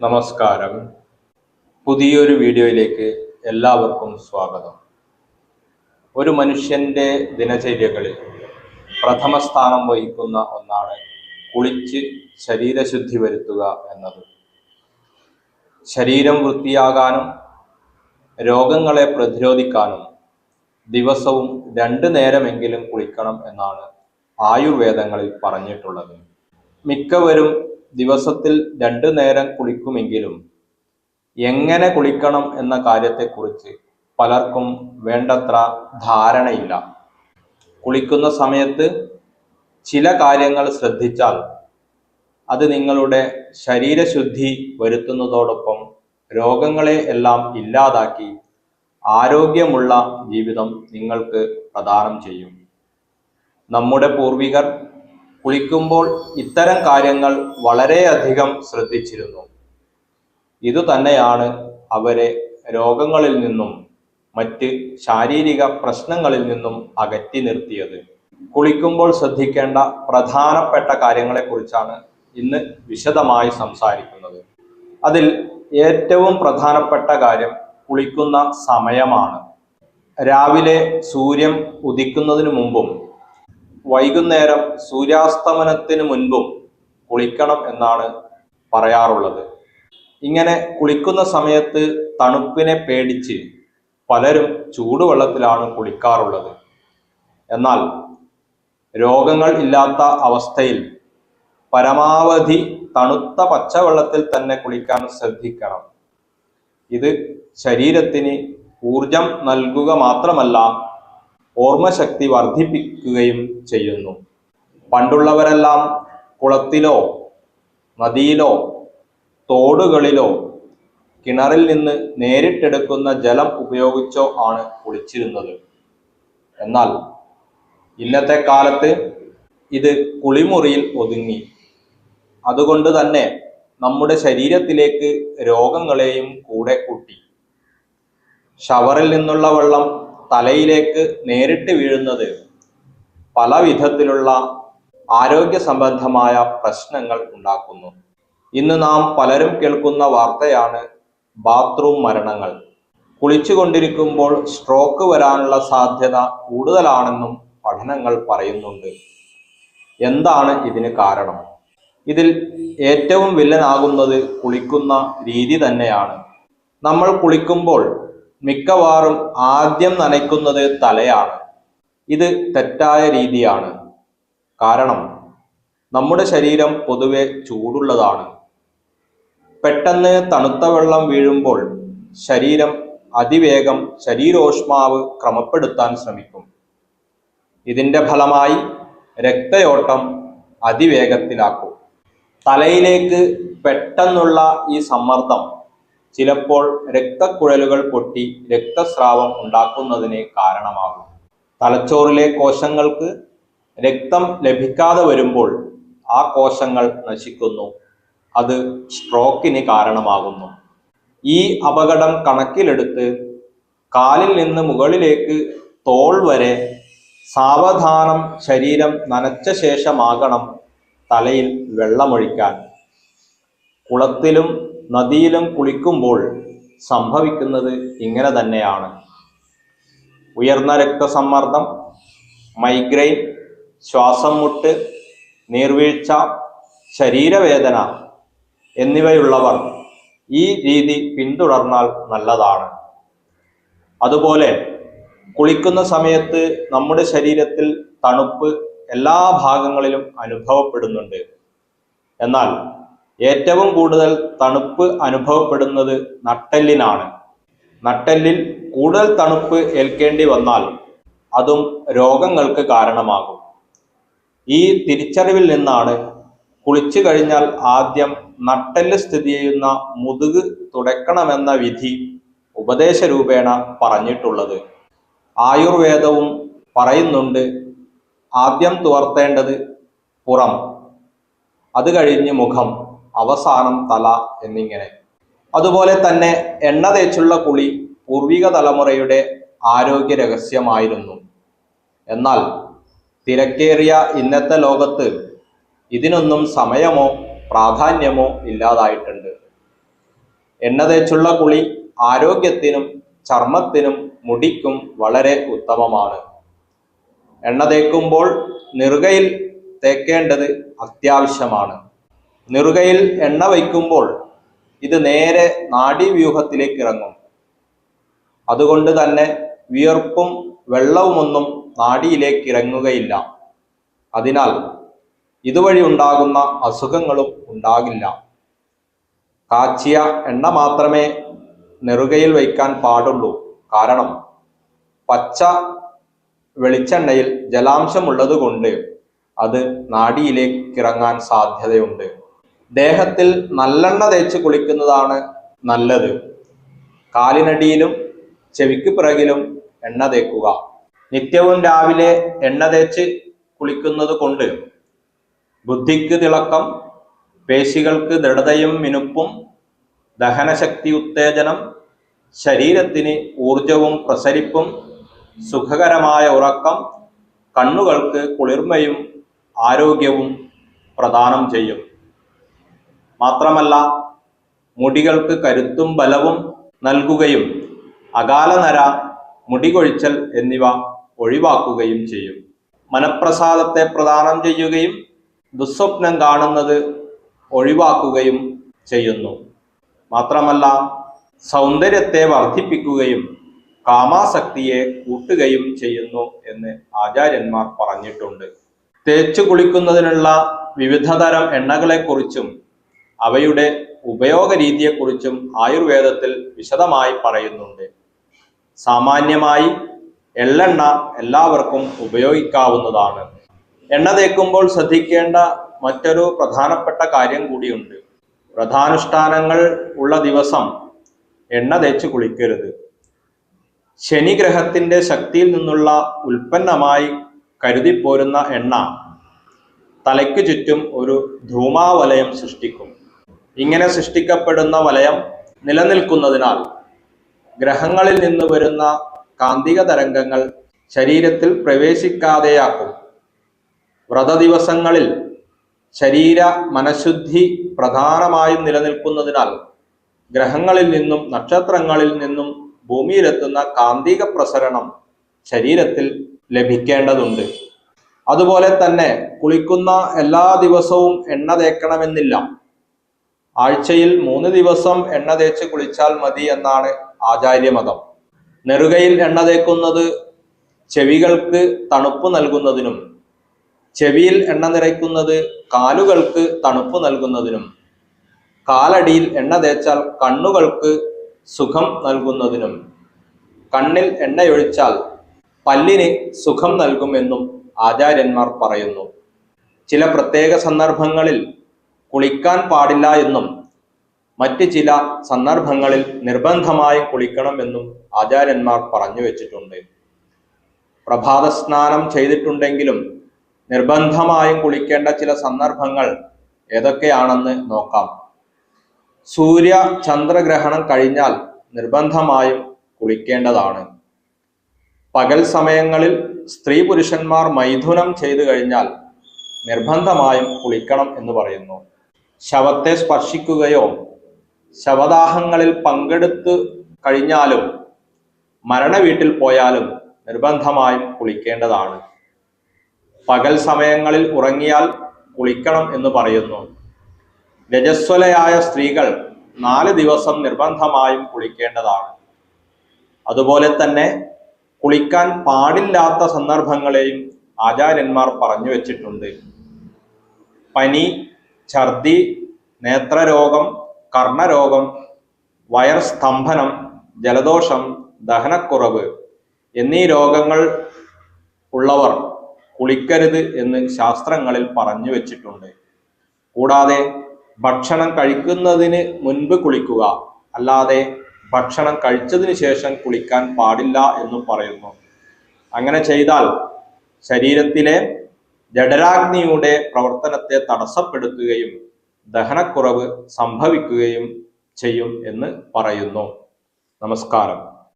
നമസ്കാരം. പുതിയൊരു വീഡിയോയിലേക്ക് എല്ലാവർക്കും സ്വാഗതം. ഒരു മനുഷ്യന്റെ ദിനചര്യകളിൽ പ്രഥമ സ്ഥാനം വഹിക്കുന്ന ഒന്നാണ് കുളിച്ച് ശരീരശുദ്ധി വരുത്തുക എന്നത്. ശരീരം വൃത്തിയാകാനും രോഗങ്ങളെ പ്രതിരോധിക്കാനും ദിവസവും രണ്ടു നേരമെങ്കിലും കുളിക്കണം എന്നാണ് ആയുർവേദങ്ങളിൽ പറഞ്ഞിട്ടുള്ളത്. മിക്കവരും ദിവസത്തിൽ രണ്ടു നേരം കുളിക്കുമെങ്കിലും എങ്ങനെ കുളിക്കണം എന്ന കാര്യത്തെക്കുറിച്ച് പലർക്കും വേണ്ടത്ര ധാരണയില്ല. കുളിക്കുന്ന സമയത്ത് ചില കാര്യങ്ങൾ ശ്രദ്ധിച്ചാൽ അത് നിങ്ങളുടെ ശരീരശുദ്ധി വരുത്തുന്നതോടൊപ്പം രോഗങ്ങളെ എല്ലാം ഇല്ലാതാക്കി ആരോഗ്യമുള്ള ജീവിതം നിങ്ങൾക്ക് പ്രദാനം ചെയ്യും. നമ്മുടെ പൂർവികർ കുളിക്കുമ്പോൾ ഇത്തരം കാര്യങ്ങൾ വളരെയധികം ശ്രദ്ധിച്ചിരുന്നു. ഇതുതന്നെയാണ് അവരെ രോഗങ്ങളിൽ നിന്നും മറ്റ് ശാരീരിക പ്രശ്നങ്ങളിൽ നിന്നും അകറ്റി നിർത്തിയത്. കുളിക്കുമ്പോൾ ശ്രദ്ധിക്കേണ്ട പ്രധാനപ്പെട്ട കാര്യങ്ങളെക്കുറിച്ചാണ് ഇന്ന് വിശദമായി സംസാരിക്കുന്നത്. അതിൽ ഏറ്റവും പ്രധാനപ്പെട്ട കാര്യം കുളിക്കുന്ന സമയമാണ്. രാവിലെ സൂര്യൻ ഉദിക്കുന്നതിന് മുമ്പും വൈകുന്നേരം സൂര്യാസ്തമനത്തിന് മുൻപും കുളിക്കണം എന്നാണ് പറയാറുള്ളത്. ഇങ്ങനെ കുളിക്കുന്ന സമയത്ത് തണുപ്പിനെ പേടിച്ച് പലരും ചൂടുവെള്ളത്തിലാണ് കുളിക്കാറുള്ളത്. എന്നാൽ രോഗങ്ങൾ ഇല്ലാത്ത അവസ്ഥയിൽ പരമാവധി തണുത്ത പച്ചവെള്ളത്തിൽ തന്നെ കുളിക്കാൻ ശ്രദ്ധിക്കണം. ഇത് ശരീരത്തിന് ഊർജം നൽകുക മാത്രമല്ല ഓർമ്മശക്തി വർദ്ധിപ്പിക്കുകയും ചെയ്യുന്നു. പണ്ടുള്ളവരെല്ലാം കുളത്തിലോ നദിയിലോ തോടുകളിലോ കിണറിൽ നിന്ന് നേരിട്ടെടുക്കുന്ന ജലം ഉപയോഗിച്ചോ ആണ് കുളിച്ചിരുന്നത്. എന്നാൽ ഇന്നത്തെ കാലത്ത് ഇത് കുളിമുറിയിൽ ഒതുങ്ങി. അതുകൊണ്ട് തന്നെ നമ്മുടെ ശരീരത്തിലേക്ക് രോഗങ്ങളെയും കൂടെ കൂട്ടി. ഷവറിൽ നിന്നുള്ള വെള്ളം തലയിലേക്ക് നേരിട്ട് വീഴുന്നത് പല വിധത്തിലുള്ള ആരോഗ്യ സംബന്ധമായ പ്രശ്നങ്ങൾ ഉണ്ടാക്കുന്നു. ഇന്ന് നാം പലരും കേൾക്കുന്ന വാർത്തയാണ് ബാത്റൂം മരണങ്ങൾ. കുളിച്ചുകൊണ്ടിരിക്കുമ്പോൾ സ്ട്രോക്ക് വരാനുള്ള സാധ്യത കൂടുതലാണെന്നും പഠനങ്ങൾ പറയുന്നുണ്ട്. എന്താണ് ഇതിന് കാരണം? ഇതിൽ ഏറ്റവും വില്ലനാകുന്നത് കുളിക്കുന്ന രീതി തന്നെയാണ്. നമ്മൾ കുളിക്കുമ്പോൾ മിക്കവാറും ആദ്യം നനയ്ക്കുന്നത് തലയാണ്. ഇത് തെറ്റായ രീതിയാണ്. കാരണം നമ്മുടെ ശരീരം പൊതുവെ ചൂടുള്ളതാണ്. പെട്ടെന്ന് തണുത്ത വെള്ളം വീഴുമ്പോൾ ശരീരം അതിവേഗം ശരീരോഷ്മാവ് ക്രമപ്പെടുത്താൻ ശ്രമിക്കും. ഇതിന്റെ ഫലമായി രക്തയോട്ടം അതിവേഗത്തിലാക്കും. തലയിലേക്ക് പെട്ടെന്നുള്ള ഈ സമ്മർദ്ദം ചിലപ്പോൾ രക്തക്കുഴലുകൾ പൊട്ടി രക്തസ്രാവം ഉണ്ടാക്കുന്നതിന് കാരണമാകും. തലച്ചോറിലെ കോശങ്ങൾക്ക് രക്തം ലഭിക്കാതെ വരുമ്പോൾ ആ കോശങ്ങൾ നശിക്കുന്നു. അത് സ്ട്രോക്കിന് കാരണമാകുന്നു. ഈ അപകടം കണക്കിലെടുത്ത് കാലിൽ നിന്ന് മുകളിലേക്ക് തോൾ വരെ സാവധാനം ശരീരം നനച്ച ശേഷമാകണം തലയിൽ വെള്ളമൊഴിക്കാൻ. കുളത്തിലും നദിയിലും കുളിക്കുമ്പോൾ സംഭവിക്കുന്നത് ഇങ്ങനെ തന്നെയാണ്. ഉയർന്ന രക്തസമ്മർദ്ദം മൈഗ്രെയിൻ ശ്വാസം മുട്ട് നീർവീഴ്ച ശരീരവേദന എന്നിവയുള്ളവർ ഈ രീതി പിന്തുടർന്നാൽ നല്ലതാണ്. അതുപോലെ കുളിക്കുന്ന സമയത്ത് നമ്മുടെ ശരീരത്തിൽ തണുപ്പ് എല്ലാ ഭാഗങ്ങളിലും അനുഭവപ്പെടുന്നുണ്ട്. എന്നാൽ ഏറ്റവും കൂടുതൽ തണുപ്പ് അനുഭവപ്പെടുന്നത് നട്ടെല്ലിനാണ്. നട്ടെല്ലിൽ കൂടുതൽ തണുപ്പ് ഏൽക്കേണ്ടി വന്നാൽ അതും രോഗങ്ങൾക്ക് കാരണമാകും. ഈ തിരിച്ചറിവിൽ നിന്നാണ് കുളിച്ചു കഴിഞ്ഞാൽ ആദ്യം നട്ടെല്ല് സ്ഥിതി ചെയ്യുന്ന മുതുക് തുടയ്ക്കണമെന്ന വിധി ഉപദേശ രൂപേണ പറഞ്ഞിട്ടുള്ളത്. ആയുർവേദവും പറയുന്നുണ്ട് ആദ്യം തുവർത്തേണ്ടത് പുറം അത് കഴിഞ്ഞ് മുഖം. അവസാനം തല എന്നിങ്ങനെ. അതുപോലെ തന്നെ എണ്ണ തേച്ചുള്ള കുളി പൂർവിക തലമുറയുടെ ആരോഗ്യ രഹസ്യമായിരുന്നു എന്നാൽ തിരക്കേറിയ ഇന്നത്തെ ലോകത്ത് ഇതിനൊന്നും സമയമോ പ്രാധാന്യമോ ഇല്ലാതായിട്ടുണ്ട്. എണ്ണ തേച്ചുള്ള കുളി ആരോഗ്യത്തിനും ചർമ്മത്തിനും മുടിക്കും വളരെ ഉത്തമമാണ്. എണ്ണ തേക്കുമ്പോൾ നെറുകയിൽ തേക്കേണ്ടത് അത്യാവശ്യമാണ്. നെറുകയിൽ എണ്ണ വയ്ക്കുമ്പോൾ ഇത് നേരെ നാഡീവ്യൂഹത്തിലേക്ക് ഇറങ്ങും. അതുകൊണ്ട് തന്നെ വിയർപ്പും വെള്ളവുമൊന്നും നാടിയിലേക്ക് ഇറങ്ങുകയില്ല. അതിനാൽ ഇതുവഴി ഉണ്ടാകുന്ന അസുഖങ്ങളും ഉണ്ടാകില്ല. കാച്ചിയ എണ്ണ മാത്രമേ നെറുകയിൽ വയ്ക്കാൻ പാടുള്ളൂ. കാരണം പച്ച വെളിച്ചെണ്ണയിൽ ജലാംശമുള്ളത് കൊണ്ട് അത് നാടിയിലേക്ക് ഇറങ്ങാൻ സാധ്യതയുണ്ട്. ദേഹത്തിൽ നല്ലെണ്ണ തേച്ച് കുളിക്കുന്നതാണ് നല്ലത്. കാലിനടിയിലും ചെവിക്ക് പിറകിലും എണ്ണ തേക്കുക. നിത്യവും രാവിലെ എണ്ണ തേച്ച് കുളിക്കുന്നത് കൊണ്ട് ബുദ്ധിക്ക് തിളക്കം പേശികൾക്ക് ദൃഢതയും മിനുപ്പും ദഹനശക്തി ഉത്തേജനം ശരീരത്തിന് ഊർജവും പ്രസരിപ്പും സുഖകരമായ ഉറക്കം കണ്ണുകൾക്ക് കുളിർമയും ആരോഗ്യവും പ്രദാനം ചെയ്യും. മാത്രമല്ല മുടികൾക്ക് കരുത്തും ബലവും നൽകുകയും അകാലനര മുടികൊഴിച്ചൽ എന്നിവ ഒഴിവാക്കുകയും ചെയ്യും. മനപ്രസാദത്തെ പ്രദാനം ചെയ്യുകയും ദുസ്വപ്നം കാണുന്നത് ഒഴിവാക്കുകയും ചെയ്യുന്നു. മാത്രമല്ല സൗന്ദര്യത്തെ വർദ്ധിപ്പിക്കുകയും കാമാസക്തിയെ കൂട്ടുകയും ചെയ്യുന്നു എന്ന് ആചാര്യന്മാർ പറഞ്ഞിട്ടുണ്ട്. തേച്ചു കുളിക്കുന്നതിനുള്ള വിവിധതരം എണ്ണകളെക്കുറിച്ചും അവയുടെ ഉപയോഗ രീതിയെക്കുറിച്ചും ആയുർവേദത്തിൽ വിശദമായി പറയുന്നുണ്ട്. സാമാന്യമായി എള്ളെണ്ണ എല്ലാവർക്കും ഉപയോഗിക്കാവുന്നതാണ്. എണ്ണ തേക്കുമ്പോൾ ശ്രദ്ധിക്കേണ്ട മറ്റൊരു പ്രധാനപ്പെട്ട കാര്യം കൂടിയുണ്ട്. വ്രതാനുഷ്ഠാനങ്ങൾ ഉള്ള ദിവസം എണ്ണ തേച്ച് കുളിക്കരുത്. ശനിഗ്രഹത്തിന്റെ ശക്തിയിൽ നിന്നുള്ള ഉൽപ്പന്നമായി കരുതിപ്പോരുന്ന എണ്ണ തലയ്ക്ക് ചുറ്റും ഒരു ധൂമാവലയം സൃഷ്ടിക്കും. ഇങ്ങനെ സൃഷ്ടിക്കപ്പെടുന്ന വലയം നിലനിൽക്കുന്നതിനാൽ ഗ്രഹങ്ങളിൽ നിന്ന് വരുന്ന കാന്തിക തരംഗങ്ങൾ ശരീരത്തിൽ പ്രവേശിക്കാതെയാക്കും. വ്രതദിവസങ്ങളിൽ ശരീര മനഃശുദ്ധി പ്രധാനമായും നിലനിൽക്കുന്നതിനാൽ ഗ്രഹങ്ങളിൽ നിന്നും നക്ഷത്രങ്ങളിൽ നിന്നും ഭൂമിയിലെത്തുന്ന കാന്തിക പ്രസരണം ശരീരത്തിൽ ലഭിക്കേണ്ടതുണ്ട്. അതുപോലെ തന്നെ കുളിക്കുന്ന എല്ലാ ദിവസവും എണ്ണ തേക്കണമെന്നില്ല. ആഴ്ചയിൽ മൂന്ന് ദിവസം എണ്ണ തേച്ച് കുളിച്ചാൽ മതി എന്നാണ് ആചാര്യമതം. നെറുകയിൽ എണ്ണ തേക്കുന്നത് ചെവികൾക്ക് തണുപ്പ് നൽകുന്നതിനും ചെവിയിൽ എണ്ണ നിറയ്ക്കുന്നത് കാലുകൾക്ക് തണുപ്പ് നൽകുന്നതിനും കാലടിയിൽ എണ്ണ തേച്ചാൽ കണ്ണുകൾക്ക് സുഖം നൽകുന്നതിനും കണ്ണിൽ എണ്ണയൊഴിച്ചാൽ പല്ലിന് സുഖം നൽകുമെന്നും ആചാര്യന്മാർ പറയുന്നു. ചില പ്രത്യേക സന്ദർഭങ്ങളിൽ കുളിക്കാൻ പാടില്ല എന്നും മറ്റ് ചില സന്ദർഭങ്ങളിൽ നിർബന്ധമായും കുളിക്കണമെന്നും ആചാര്യന്മാർ പറഞ്ഞു വെച്ചിട്ടുണ്ട്. പ്രഭാത സ്നാനം ചെയ്തിട്ടുണ്ടെങ്കിലും നിർബന്ധമായും കുളിക്കേണ്ട ചില സന്ദർഭങ്ങൾ ഏതൊക്കെയാണെന്ന് നോക്കാം. സൂര്യ ചന്ദ്രഗ്രഹണം കഴിഞ്ഞാൽ നിർബന്ധമായും കുളിക്കേണ്ടതാണ്. പകൽ സമയങ്ങളിൽ സ്ത്രീ പുരുഷന്മാർ മൈഥുനം ചെയ്തു കഴിഞ്ഞാൽ നിർബന്ധമായും കുളിക്കണം എന്ന് പറയുന്നു. ശവത്തെ സ്പർശിക്കുകയോ ശവദാഹങ്ങളിൽ പങ്കെടുത്തു കഴിഞ്ഞാലും മരണ വീട്ടിൽ പോയാലും നിർബന്ധമായും കുളിക്കേണ്ടതാണ്. പകൽ സമയങ്ങളിൽ ഉറങ്ങിയാൽ കുളിക്കണം എന്ന് പറയുന്നു. രജസ്വലയായ സ്ത്രീകൾ നാല് ദിവസം നിർബന്ധമായും കുളിക്കേണ്ടതാണ്. അതുപോലെ തന്നെ കുളിക്കാൻ പാടില്ലാത്ത സന്ദർഭങ്ങളെയും ആചാര്യന്മാർ പറഞ്ഞു വെച്ചിട്ടുണ്ട്. പനി ഛർദി നേത്രരോഗം കർണരോഗം വയർ സ്തംഭനം ജലദോഷം ദഹനക്കുറവ് എന്നീ രോഗങ്ങൾ ഉള്ളവർ കുളിക്കരുത് എന്ന് ശാസ്ത്രങ്ങളിൽ പറഞ്ഞു വെച്ചിട്ടുണ്ട്. കൂടാതെ ഭക്ഷണം കഴിക്കുന്നതിന് മുൻപ് കുളിക്കുക അല്ലാതെ ഭക്ഷണം കഴിച്ചതിന് ശേഷം കുളിക്കാൻ പാടില്ല എന്നും പറയുന്നു. അങ്ങനെ ചെയ്താൽ ശരീരത്തിലെ ജഠരാഗ്നിയുടെ പ്രവർത്തനത്തെ തടസ്സപ്പെടുത്തുകയും ദഹനക്കുറവ് സംഭവിക്കുകയും ചെയ്യും എന്ന് പറയുന്നു. നമസ്കാരം.